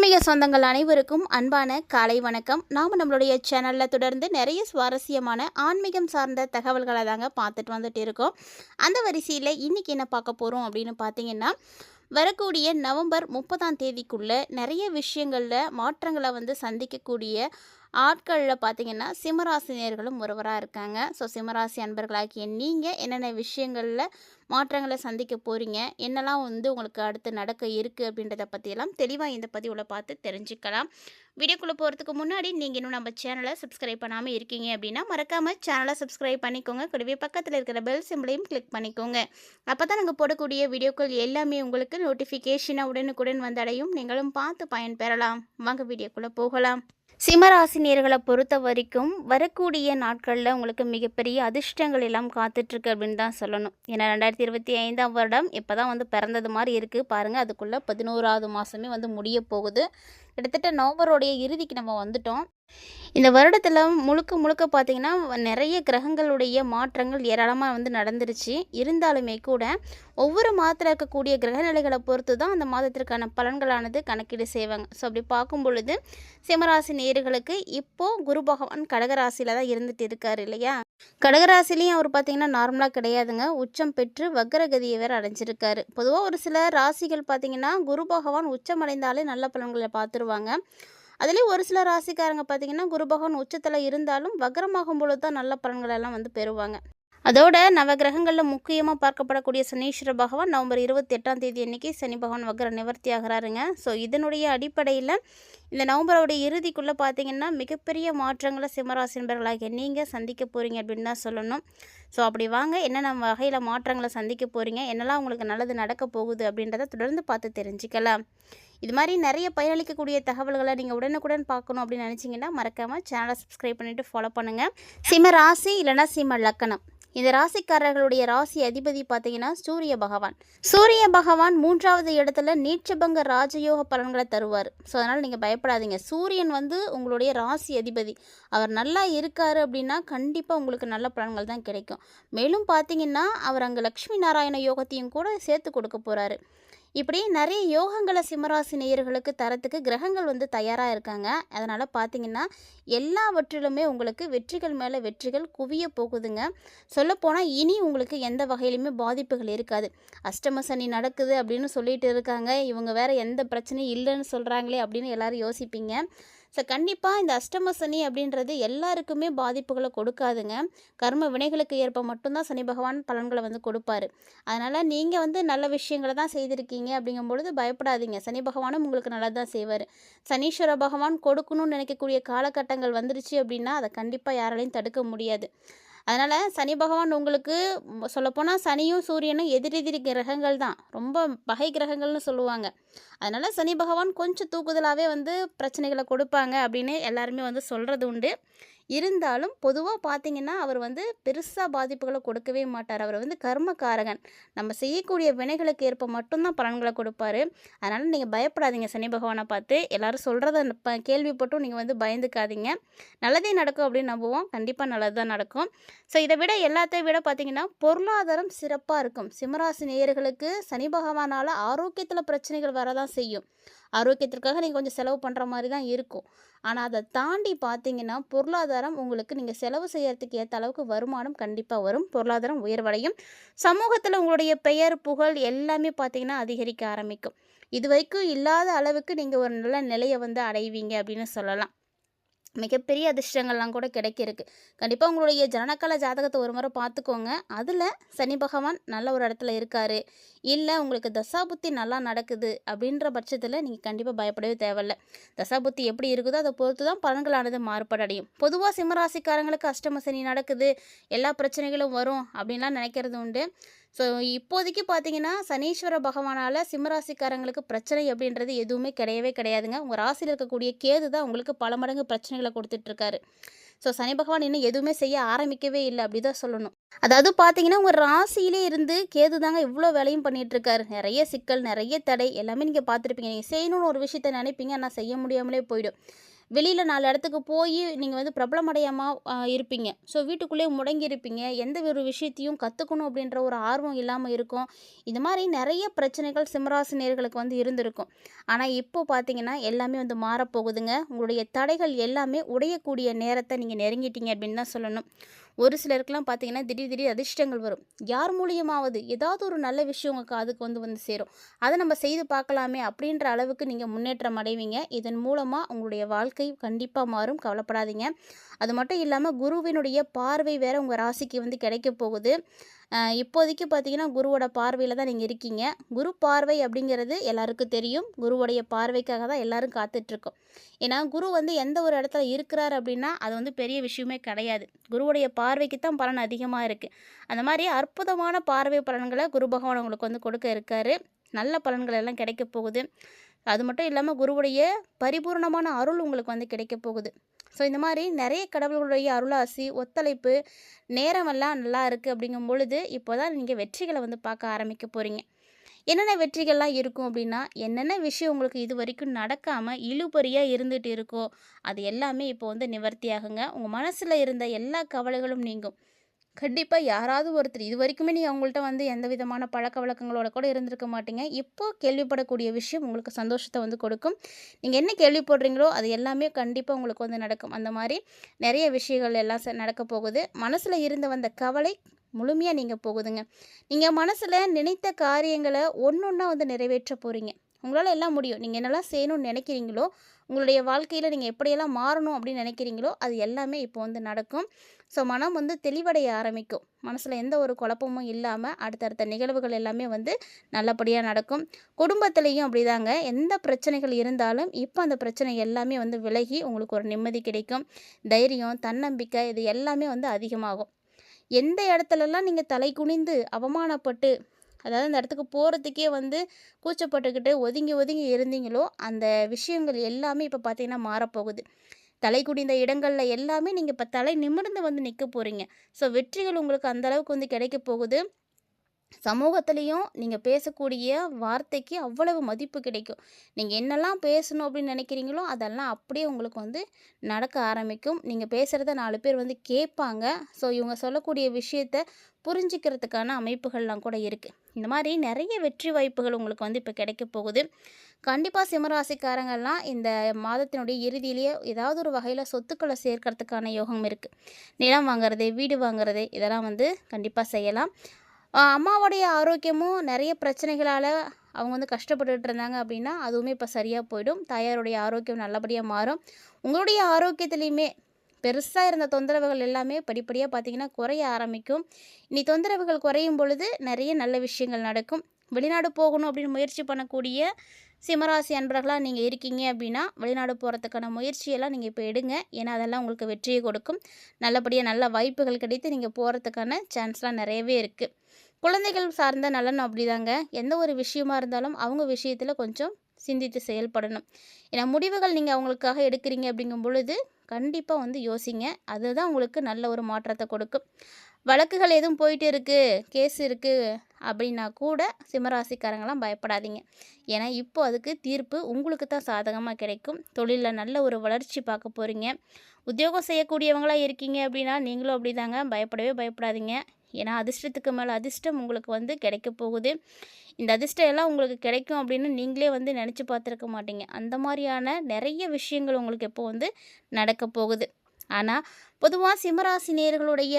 ஆன்மீக சொந்தங்கள் அனைவருக்கும் அன்பான காலை வணக்கம். நாம் நம்மளுடைய சேனலில் தொடர்ந்து நிறைய சுவாரஸ்யமான ஆன்மீகம் சார்ந்த தகவல்களை தாங்க பார்த்துட்டு வந்துட்டு இருக்கோம். அந்த வரிசையில் இன்றைக்கி என்ன பார்க்க போகிறோம் அப்படின்னு பார்த்தீங்கன்னா வரக்கூடிய நவம்பர் முப்பதாம் தேதிக்குள்ளே நிறைய விஷயங்களில் மாற்றங்களை வந்து சந்திக்கக்கூடிய ஆட்களில் பார்த்தீங்கன்னா சிம்மராசினியர்களும் ஒருவராக இருக்காங்க. ஸோ சிம்மராசி அன்பர்களாகிய நீங்கள் என்னென்ன விஷயங்களில் மாற்றங்களை சந்திக்க போகிறீங்க என்னெல்லாம் வந்து உங்களுக்கு அடுத்து நடக்க இருக்குது அப்படின்றத பற்றியெல்லாம் தெளிவாக இந்த பதிவில் பார்த்து தெரிஞ்சுக்கலாம். வீடியோக்குள்ளே போகிறதுக்கு முன்னாடி நீங்கள் இன்னும் நம்ம சேனலை சப்ஸ்கிரைப் பண்ணாமல் இருக்கீங்க அப்படின்னா மறக்காமல் சேனலை சப்ஸ்கிரைப் பண்ணிக்கோங்க. கூடவே பக்கத்தில் இருக்கிற பெல் சிம்பிளையும் கிளிக் பண்ணிக்கோங்க. அப்போ தான் நாங்கள் போடக்கூடிய வீடியோக்கள் எல்லாமே உங்களுக்கு நோட்டிஃபிகேஷனாக உடனுக்குடன் வந்தடையும் நீங்களும் பார்த்து பயன்பெறலாம் வாங்க வீடியோக்குள்ளே போகலாம். சிம்மராசினியர்களை பொறுத்த வரைக்கும் வரக்கூடிய நாட்களில் உங்களுக்கு மிகப்பெரிய அதிர்ஷ்டங்கள் எல்லாம் காத்துட்ருக்கு அப்படின்னு தான் சொல்லணும். ஏன்னா ரெண்டாயிரத்தி இருபத்தி ஐந்தாம் வருடம் இப்போ தான் வந்து பிறந்தது மாதிரி இருக்குது பாருங்கள் அதுக்குள்ளே பதினோராவது மாதமே வந்து முடிய போகுது. கிட்டத்தட்ட நவம்பருடைய இறுதிக்கு நம்ம வந்துட்டோம். இந்த வருடத்தில் முழுக்க முழுக்க பார்த்திங்கன்னா நிறைய கிரகங்களுடைய மாற்றங்கள் ஏராளமாக வந்து நடந்துருச்சு. இருந்தாலுமே கூட ஒவ்வொரு மாதத்தில் இருக்கக்கூடிய கிரகநிலைகளை பொறுத்து தான் அந்த மாதத்திற்கான பலன்களானது கணக்கீடு செய்வாங்க. ஸோ அப்படி பார்க்கும் பொழுது சிம்மராசி நேர்களுக்கு இப்போது குரு பகவான் கடகராசியில் தான் இருந்துகிட்டு இருக்கார் இல்லையா? கடகராசிலையும் அவர் பார்த்திங்கன்னா நார்மலாக கிடையாதுங்க. உச்சம் பெற்று வக்கரகதியை வேறு அடைஞ்சிருக்காரு. பொதுவாக ஒரு சில ராசிகள் பார்த்திங்கன்னா குரு பகவான் உச்சம் அடைந்தாலே நல்ல பலன்களை பார்த்துருவாங்க அதுலேயும் ஒரு சில ராசிக்காரங்க பார்த்திங்கன்னா குரு பகவான் உச்சத்தில் இருந்தாலும் வக்கரமாகும் பொழுது தான் நல்ல பலன்களெல்லாம் வந்து பெறுவாங்க. அதோட நவகிரகங்களில் முக்கியமாக பார்க்கப்படக்கூடிய சனீஸ்வர பகவான் நவம்பர் இருபத்தி எட்டாம் தேதி அன்னைக்கு சனி பகவான் வக்ர நிவர்த்தி ஆகிறாருங்க. ஸோ இதனுடைய அடிப்படையில் இந்த நவம்பரோட இறுதிக்குள்ளே பார்த்தீங்கன்னா மிகப்பெரிய மாற்றங்களை சிம்மராசி நண்பர்களாகிய நீங்கள் சந்திக்க போகிறீங்க அப்படின்னு தான் சொல்லணும். ஸோ அப்படி வாங்க என்னென்ன வகையில் மாற்றங்களை சந்திக்க போகிறீங்க என்னெல்லாம் உங்களுக்கு நல்லது நடக்க போகுது அப்படின்றத தொடர்ந்து பார்த்து தெரிஞ்சுக்கலாம். இது மாதிரி நிறைய பயனளிக்கக்கூடிய தகவல்களை நீங்கள் உடனுக்குடன் பார்க்கணும் அப்படின்னு நினச்சிங்கன்னா மறக்காமல் சேனலை சப்ஸ்கிரைப் பண்ணிவிட்டு ஃபாலோ பண்ணுங்கள் சிம்ம ராசி இல்லைனா சிம்ம லக்கணம். இந்த ராசிக்காரர்களுடைய ராசி அதிபதி பார்த்தீங்கன்னா சூரிய பகவான். சூரிய பகவான் மூன்றாவது இடத்துல நீட்சபங்க ராஜயோக பலன்களை தருவார். ஸோ அதனால் நீங்கள் பயப்படாதீங்க. சூரியன் வந்து உங்களுடைய ராசி அதிபதி. அவர் நல்லா இருக்கார் அப்படின்னா கண்டிப்பாக உங்களுக்கு நல்ல பலன்கள் தான் கிடைக்கும். மேலும் பார்த்தீங்கன்னா அவர் அங்கே லக்ஷ்மி நாராயண யோகத்தையும் கூட சேர்த்து கொடுக்க போகிறாரு இப்படி நிறைய யோகங்களை சிம்மராசி நேயர்களுக்கு தரத்துக்கு கிரகங்கள் வந்து தயாராக இருக்காங்க. அதனால் பார்த்தீங்கன்னா எல்லாவற்றிலுமே உங்களுக்கு வெற்றிகள் மேலே வெற்றிகள் குவிய போகுதுங்க. சொல்லப்போனால் இனி உங்களுக்கு எந்த வகையிலுமே பாதிப்புகள் இருக்காது. அஷ்டம சனி நடக்குது அப்படின்னு சொல்லிட்டு இருக்காங்க. இவங்க வேறு எந்த பிரச்சனையும் இல்லைன்னு சொல்கிறாங்களே அப்படின்னு எல்லோரும் யோசிப்பீங்க. ஸோ கண்டிப்பாக இந்த அஷ்டம சனி அப்படின்றது எல்லாருக்குமே பாதிப்புகளை கொடுக்காதுங்க. கர்ம வினைகளுக்கு ஏற்ப மட்டும்தான் சனி பகவான் பலன்களை வந்து கொடுப்பாரு. அதனால் நீங்கள் வந்து நல்ல விஷயங்களை தான் செய்திருக்கீங்க அப்படிங்கும் பொழுது பயப்படாதீங்க. சனி பகவானும் உங்களுக்கு நல்லா தான் செய்வார். சனீஸ்வர பகவான் கொடுக்கணும்னு நினைக்கக்கூடிய காலகட்டங்கள் வந்துருச்சு அப்படின்னா அதை கண்டிப்பாக யாராலையும் தடுக்க முடியாது. அதனால் சனி பகவான் உங்களுக்கு சொல்லப்போனால் சனியும் சூரியனும் எதிரெதிரி கிரகங்கள் தான். ரொம்ப பகை கிரகங்கள்னு சொல்லுவாங்க. அதனால் சனி பகவான் கொஞ்சம் தூக்குதலாகவே வந்து பிரச்சனைகளை கொடுப்பாங்க அப்படின்னு எல்லாருமே வந்து சொல்கிறது உண்டு. இருந்தாலும் பொதுவாக பார்த்தீங்கன்னா அவர் வந்து பெருசாக பாதிப்புகளை கொடுக்கவே மாட்டார். அவர் வந்து கர்மக்காரகன். நம்ம செய்யக்கூடிய வினைகளுக்கு ஏற்ப மட்டும்தான் பலன்களை கொடுப்பாரு. அதனால் நீங்கள் பயப்படாதீங்க. சனி பகவானை பார்த்து எல்லாரும் சொல்கிறத ப கேள்விப்பட்டும் நீங்கள் வந்து பயந்துக்காதீங்க. நல்லதே நடக்கும் அப்படின்னு நம்புவோம். கண்டிப்பாக நல்லது தான் நடக்கும். ஸோ இதை விட எல்லாத்தையும் விட பார்த்தீங்கன்னா பொருளாதாரம் சிறப்பாக இருக்கும். சிம்மராசி நேயர்களுக்கு சனி பகவானால் ஆரோக்கியத்தில் பிரச்சனைகள் வரதான் செய்யும். ஆரோக்கியத்திற்காக நீங்கள் கொஞ்சம் செலவு பண்ணுற மாதிரி தான் இருக்கும். ஆனால் அதை தாண்டி பார்த்தீங்கன்னா பொருளாதாரம் உங்களுக்கு நீங்கள் செலவு செய்கிறதுக்கு ஏற்ற அளவுக்கு வருமானம் கண்டிப்பாக வரும். பொருளாதாரம் உயர்வடையும். சமூகத்தில் உங்களுடைய பெயர் புகழ் எல்லாமே பார்த்தீங்கன்னா அதிகரிக்க ஆரம்பிக்கும். இது வரைக்கும் இல்லாத அளவுக்கு நீங்கள் ஒரு நல்ல நிலையை வந்து அடைவீங்க அப்படின்னு சொல்லலாம். மிகப்பெரிய அதிர்ஷ்டங்கள்லாம் கூட கிடைக்கிருக்கு. கண்டிப்பாக உங்களுடைய ஜனனக்கால ஜாதகத்தை ஒரு முறை பார்த்துக்கோங்க. அதில் சனி பகவான் நல்ல ஒரு இடத்துல இருக்கார். இல்லை உங்களுக்கு தசாபுத்தி நல்லா நடக்குது அப்படின்ற பட்சத்தில் நீங்கள் கண்டிப்பாக பயப்படவே தேவையில்ல. தசாபுத்தி எப்படி இருக்குதோ அதை பொறுத்து தான் பலன்களானது மாறுபடடையும் பொதுவாக சிம்மராசிக்காரங்களுக்கு அஷ்டம சனி நடக்குது. எல்லா பிரச்சனைகளும் வரும் அப்படின்லாம் நினைக்கிறது உண்டு. ஸோ இப்போதைக்கு பார்த்தீங்கன்னா சனீஸ்வர பகவானால் சிம்மராசிக்காரங்களுக்கு பிரச்சனை அப்படின்றது எதுவுமே கிடையவே கிடையாதுங்க. உங்கள் ராசியில் இருக்கக்கூடிய கேது தான் உங்களுக்கு பல மடங்கு பிரச்சனைகளை கொடுத்துட்ருக்காரு. ஸோ சனி பகவான் இன்னும் எதுவுமே செய்ய ஆரம்பிக்கவே இல்லை அப்படி தான் சொல்லணும். அதாவது பார்த்தீங்கன்னா உங்கள் ராசியிலே இருந்து கேது தாங்க இவ்வளோ வேலையும் பண்ணிகிட்ருக்காரு நிறைய சிக்கல் நிறைய தடை எல்லாமே நீங்கள் பார்த்துருப்பீங்க. நீங்கள் செய்யணும்னு ஒரு விஷயத்த நினைப்பீங்க. ஆனால் செய்ய முடியாமலே போயிடும். வெளியில் நாலு இடத்துக்கு போய் நீங்கள் வந்து பிரபலமடையாமல் இருப்பீங்க. ஸோ வீட்டுக்குள்ளேயே முடங்கி இருப்பீங்க. எந்த ஒரு விஷயத்தையும் கற்றுக்கணும் அப்படின்ற ஒரு ஆர்வம் இல்லாமல் இருக்கும். இந்த மாதிரி நிறைய பிரச்சனைகள் சிம்மராசினியர்களுக்கு வந்து இருந்திருக்கும். ஆனால் இப்போ பார்த்தீங்கன்னா எல்லாமே வந்து மாறப்போகுதுங்க. உங்களுடைய தடைகள் எல்லாமே உடையக்கூடிய நேரத்தை நீங்கள் நெருங்கிட்டீங்க அப்படின்னு தான் சொல்லணும். ஒரு சிலருக்குலாம் பார்த்தீங்கன்னா திடீர் திடீர் அதிர்ஷ்டங்கள் வரும். யார் மூலியமாவது ஏதாவது ஒரு நல்ல விஷயம் உங்கள் காதுக்கு வந்து வந்து சேரும். அதை நம்ம செய்து பார்க்கலாமே அப்படின்ற அளவுக்கு நீங்கள் முன்னேற்றம் அடைவீங்க. இதன் மூலமாக உங்களுடைய வாழ்க்கை கண்டிப்பாக மாறும். கவலைப்படாதீங்க. அது மட்டும் இல்லாமல் குருவினுடைய பார்வை வேறு உங்கள் ராசிக்கு வந்து கிடைக்க போகுது. இப்போதைக்கு பார்த்தீங்கன்னா குருவோட பார்வையில் தான் நீங்கள் இருக்கீங்க. குரு பார்வை அப்படிங்கிறது எல்லாருக்கும் தெரியும். குருவுடைய பார்வைக்காக தான் எல்லாரும் காத்துட்ருக்கோம். ஏன்னா குரு வந்து எந்த ஒரு இடத்துல இருக்கிறார் அப்படின்னா அது வந்து பெரிய விஷயமே கிடையாது. குருவுடைய பார்வைக்கு தான் பலன் அதிகமாக இருக்குது அந்த மாதிரி அற்புதமான பார்வை பலன்களை குரு பகவான் உங்களுக்கு வந்து கொடுக்க இருக்காரு. நல்ல பலன்கள் எல்லாம் கிடைக்க போகுது. அது மட்டும் இல்லாமல் குருவுடைய பரிபூர்ணமான அருள் உங்களுக்கு வந்து கிடைக்க போகுது. ஸோ இந்த மாதிரி நிறைய கடவுளுடைய அருளாசி ஒத்துழைப்பு நேரமெல்லாம் நல்லா இருக்குது அப்படிங்கும் பொழுது இப்போ தான் நீங்கள் வெற்றிகளை வந்து பார்க்க ஆரம்பிக்க போகிறீங்க என்னென்ன வெற்றிகள்லாம் இருக்கும் அப்படின்னா என்னென்ன விஷயம் உங்களுக்கு இது வரைக்கும் நடக்காமல் இழுபறியாக இருந்துகிட்டு இருக்கோ அது எல்லாமே இப்போ வந்து நிவர்த்தியாகுங்க. உங்கள் மனசில் இருந்த எல்லா கவலைகளும் நீங்கும். கண்டிப்பாக யாராவது ஒருத்தர் இது வரைக்குமே நீங்கள் அவங்கள்ட்ட வந்து எந்த விதமான பழக்க வழக்கங்களோட கூட இருந்திருக்க மாட்டீங்க. இப்போ கேள்விப்படக்கூடிய விஷயம் உங்களுக்கு சந்தோஷத்தை வந்து கொடுக்கும். நீங்கள் என்ன கேள்விப்படுறீங்களோ அது எல்லாமே கண்டிப்பாக உங்களுக்கு வந்து நடக்கும். அந்த மாதிரி நிறைய விஷயங்கள் எல்லாம் நடக்க போகுது. மனசில் இருந்து வந்த கவலை முழுமையாக நீங்கள் போகுதுங்க. நீங்கள் மனசில் நினைத்த காரியங்களை ஒன்று ஒன்றா வந்து நிறைவேற்ற போகிறீங்க உங்களால் எல்லாம் முடியும். நீங்கள் என்னெல்லாம் செய்யணும்னு நினைக்கிறீங்களோ உங்களுடைய வாழ்க்கையில் நீங்கள் எப்படியெல்லாம் மாறணும் அப்படின்னு நினைக்கிறீங்களோ அது எல்லாமே இப்போ வந்து நடக்கும். ஸோ மனம் வந்து தெளிவடைய ஆரம்பிக்கும். மனசில் எந்த ஒரு குழப்பமும் இல்லாமல் அடுத்தடுத்த நிகழ்வுகள் எல்லாமே வந்து நல்லபடியாக நடக்கும். குடும்பத்துலேயும் அப்படிதாங்க. எந்த பிரச்சனைகள் இருந்தாலும் இப்போ அந்த பிரச்சனை எல்லாமே வந்து விலகி உங்களுக்கு ஒரு நிம்மதி கிடைக்கும். தைரியம் தன்னம்பிக்கை இது எல்லாமே வந்து அதிகமாகும். எந்த இடத்துலலாம் நீங்கள் தலை குனிந்து அவமானப்பட்டு அதாவது அந்த இடத்துக்கு போகிறதுக்கே வந்து கூச்சப்பட்டுக்கிட்டு ஒதுங்கி ஒதுங்கி இருந்தீங்களோ அந்த விஷயங்கள் எல்லாமே இப்போ பார்த்தீங்கன்னா மாறப்போகுது. தலை குடிந்த இடங்களில் எல்லாமே நீங்கள் இப்போ தலை நிமிர்ந்து வந்து நிற்க போகிறீங்க ஸோ வெற்றிகள் உங்களுக்கு அந்த அளவுக்கு வந்து கிடைக்க போகுது. சமூகத்துலேயும் நீங்கள் பேசக்கூடிய வார்த்தைக்கு அவ்வளவு மதிப்பு கிடைக்கும். நீங்கள் என்னெல்லாம் பேசணும் அப்படின்னு நினைக்கிறீங்களோ அதெல்லாம் அப்படியே உங்களுக்கு வந்து நடக்க ஆரம்பிக்கும். நீங்கள் பேசுகிறத நாலு பேர் வந்து கேட்பாங்க. ஸோ இவங்க சொல்லக்கூடிய விஷயத்த புரிஞ்சுக்கிறதுக்கான அமைப்புகள்லாம் கூட இருக்குது இந்த மாதிரி நிறைய வெற்றி வாய்ப்புகள் உங்களுக்கு வந்து இப்போ கிடைக்க போகுது. கண்டிப்பாக சிம்மராசிக்காரங்கள்லாம் இந்த மாதத்தினுடைய இறுதியிலேயே ஏதாவது ஒரு வகையில் சொத்துக்களை சேர்க்கறதுக்கான யோகம் இருக்குது நிலம் வாங்குறது வீடு வாங்குறது இதெல்லாம் வந்து கண்டிப்பாக செய்யலாம். அம்மாவுடைய ஆரோக்கியமும் நிறைய பிரச்சனைகளால் அவங்க வந்து கஷ்டப்பட்டுட்டு இருந்தாங்க அப்படின்னா அதுவுமே இப்போ சரியாக போயிடும். தாயாருடைய ஆரோக்கியம் நல்லபடியாக மாறும். உங்களுடைய ஆரோக்கியத்துலேயுமே பெருசாக இருந்த தொந்தரவுகள் எல்லாமே படிப்படியாக பார்த்திங்கன்னா குறைய ஆரம்பிக்கும். இனி தொந்தரவுகள் குறையும் பொழுது நிறைய நல்ல விஷயங்கள் நடக்கும். வெளிநாடு போகணும் அப்படின்னு முயற்சி பண்ணக்கூடிய சிம்மராசி அன்பர்களாக நீங்கள் இருக்கீங்க அப்படின்னா வெளிநாடு போகிறதுக்கான முயற்சியெல்லாம் நீங்கள் இப்போ எடுங்க. ஏன்னா அதெல்லாம் உங்களுக்கு வெற்றியை கொடுக்கும். நல்லபடியாக நல்ல வாய்ப்புகள் கிடைத்து நீங்கள் போகிறதுக்கான சான்ஸ்லாம் நிறையவே இருக்குது குழந்தைகள் சார்ந்த நலன் அப்படிதாங்க. எந்த ஒரு விஷயமா இருந்தாலும் அவங்க விஷயத்தில் கொஞ்சம் சிந்தித்து செயல்படணும். ஏன்னா முடிவுகள் நீங்கள் அவங்களுக்காக எடுக்கிறீங்க அப்படிங்கும் பொழுது கண்டிப்பாக வந்து யோசிங்க. அதுதான் உங்களுக்கு நல்ல ஒரு மாற்றத்தை கொடுக்கும். வழக்குகள் எதுவும் போயிட்டு இருக்குது கேஸ் இருக்குது அப்படின்னா கூட சிம்மராசிக்காரங்களாம் பயப்படாதீங்க. ஏன்னா இப்போ அதுக்கு தீர்ப்பு உங்களுக்கு தான் சாதகமாக கிடைக்கும். தொழிலில் நல்ல ஒரு வளர்ச்சி பார்க்க போகிறீங்க உத்தியோகம் செய்யக்கூடியவங்களா இருக்கீங்க அப்படின்னா நீங்களும் அப்படி தாங்க பயப்படவே பயப்படாதீங்க. ஏன்னா அதிர்ஷ்டத்துக்கு மேலே அதிர்ஷ்டம் உங்களுக்கு வந்து கிடைக்க போகுது. இந்த அதிர்ஷ்டம் எல்லாம் உங்களுக்கு கிடைக்கும் அப்படின்னு நீங்களே வந்து நினச்சி பார்த்துருக்க மாட்டீங்க. அந்த மாதிரியான நிறைய விஷயங்கள் உங்களுக்கு இப்போ வந்து நடக்க போகுது. ஆனால் பொதுவாக சிம்மராசினியர்களுடைய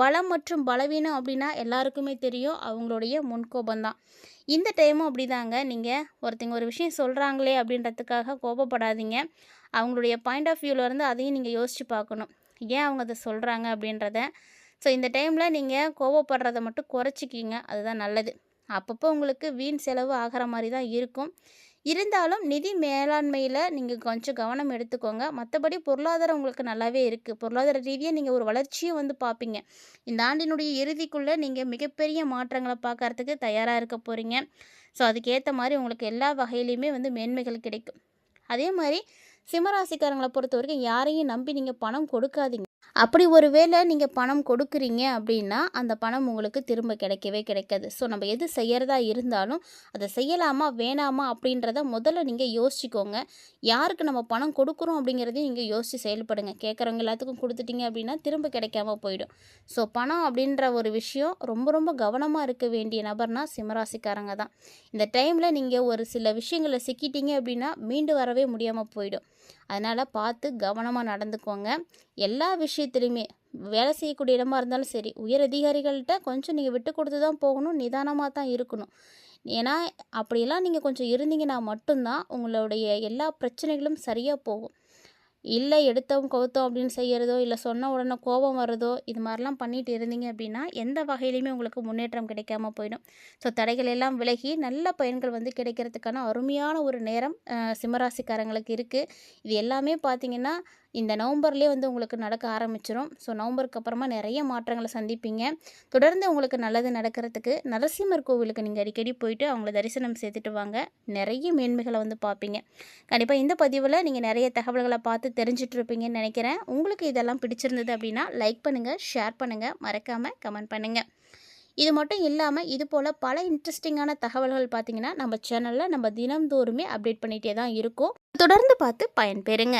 பலம் மற்றும் பலவீனம் அப்படின்னா எல்லாருக்குமே தெரியும். அவங்களுடைய முன்கோபம்தான். இந்த டைமும் அப்படிதாங்க. நீங்கள் ஒருத்தங்க ஒரு விஷயம் சொல்கிறாங்களே அப்படின்றதுக்காக கோபப்படாதீங்க. அவங்களுடைய பாயிண்ட் ஆஃப் வியூவிலேருந்து அதையும் நீங்கள் யோசித்து பார்க்கணும். ஏன் அவங்க அதை சொல்கிறாங்க அப்படின்றத? ஸோ இந்த டைமில் நீங்கள் கோவப்படுறத மட்டும் குறைச்சிக்கிங்க. அதுதான் நல்லது. அப்பப்போ உங்களுக்கு வீண் செலவு ஆகிற மாதிரி தான் இருக்கும். இருந்தாலும் நிதி மேலாண்மையில் நீங்கள் கொஞ்சம் கவனம் எடுத்துக்கோங்க. மற்றபடி பொருளாதாரம் உங்களுக்கு நல்லாவே இருக்குது பொருளாதார ரீதியாக நீங்கள் ஒரு வளர்ச்சியும் வந்து பார்ப்பீங்க இந்த ஆண்டினுடைய இறுதிக்குள்ளே நீங்கள் மிகப்பெரிய மாற்றங்களை பார்க்கறதுக்கு தயாராக இருக்க போகிறீங்க ஸோ அதுக்கேற்ற மாதிரி உங்களுக்கு எல்லா வகையிலையுமே வந்து மேன்மைகள் கிடைக்கும். அதே மாதிரி சிம்மராசிக்காரங்களை பொறுத்த வரைக்கும் யாரையும் நம்பி நீங்கள் பணம் கொடுக்காதீங்க. அப்படி ஒரு வேளை நீங்கள் பணம் கொடுக்குறீங்க அப்படின்னா அந்த பணம் உங்களுக்கு திரும்ப கிடைக்கவே கிடைக்காது. ஸோ நம்ம எது செய்கிறதா இருந்தாலும் அதை செய்யலாமா வேணாமா அப்படின்றத முதல்ல நீங்கள் யோசிச்சுக்கோங்க. யாருக்கு நம்ம பணம் கொடுக்குறோம் அப்படிங்கிறதையும் நீங்கள் யோசித்து செயல்படுங்க. கேட்குறவங்க எல்லாத்துக்கும் கொடுத்துட்டீங்க அப்படின்னா திரும்ப கிடைக்காம போயிடும். ஸோ பணம் அப்படின்ற ஒரு விஷயம் ரொம்ப ரொம்ப கவனமாக இருக்க வேண்டிய நபர்னா சிம்மராசிக்காரங்க தான். இந்த டைமில் நீங்கள் ஒரு சில விஷயங்களை சிக்கிட்டீங்க அப்படின்னா மீண்டு வரவே முடியாமல் போயிடும். அதனால் பார்த்து கவனமாக நடந்துக்கோங்க. எல்லா விஷயம் விஷயத்துலையுமே வேலை செய்யக்கூடிய இடமா இருந்தாலும் சரி உயர் அதிகாரிகள்கிட்ட கொஞ்சம் நீங்கள் விட்டு கொடுத்து தான் போகணும் நிதானமாக தான் இருக்கணும். ஏன்னா அப்படியெல்லாம் நீங்கள் கொஞ்சம் இருந்தீங்கன்னா மட்டும்தான் உங்களுடைய எல்லா பிரச்சனைகளும் சரியாக போகும். இல்லை எடுத்தோம் கவுத்தோம் அப்படின்னு செய்கிறதோ இல்லை சொன்ன உடனே கோபம் வர்றதோ இது மாதிரிலாம் பண்ணிட்டு இருந்தீங்க அப்படின்னா எந்த வகையிலையுமே உங்களுக்கு முன்னேற்றம் கிடைக்காம போயிடும். ஸோ தடைகள் எல்லாம் விலகி நல்ல பயன்கள் வந்து கிடைக்கிறதுக்கான அருமையான ஒரு நேரம் சிம்மராசிக்காரங்களுக்கு இருக்குது இது எல்லாமே பார்த்தீங்கன்னா இந்த நவம்பர்லேயே வந்து உங்களுக்கு நடக்க ஆரம்பிச்சிடும் ஸோ நவம்பருக்கு அப்புறமா நிறைய மாற்றங்களை சந்திப்பீங்க. தொடர்ந்து உங்களுக்கு நல்லது நடக்கிறதுக்கு நரசிம்மர் கோவிலுக்கு நீங்கள் அடிக்கடி போயிட்டு அவங்கள தரிசனம் செய்துட்டு வாங்க. நிறைய மேன்மைகளை வந்து பார்ப்பீங்க. கண்டிப்பாக இந்த பதிவில் நீங்கள் நிறைய தகவல்களை பார்த்து தெரிஞ்சிட்டு இருப்பீங்கன்னு நினைக்கிறேன். உங்களுக்கு இதெல்லாம் பிடிச்சிருந்தது அப்படின்னா லைக் பண்ணுங்கள் ஷேர் பண்ணுங்கள் மறக்காமல் கமெண்ட் பண்ணுங்கள் இது மட்டும் இல்லாமல் இது போல் பல இன்ட்ரெஸ்டிங்கான தகவல்கள் பார்த்தீங்கன்னா நம்ம சேனலில் நம்ம தினம்தோறுமே அப்டேட் பண்ணிகிட்டே தான் இருக்கோம். தொடர்ந்து பார்த்து பயன்பெறுங்க.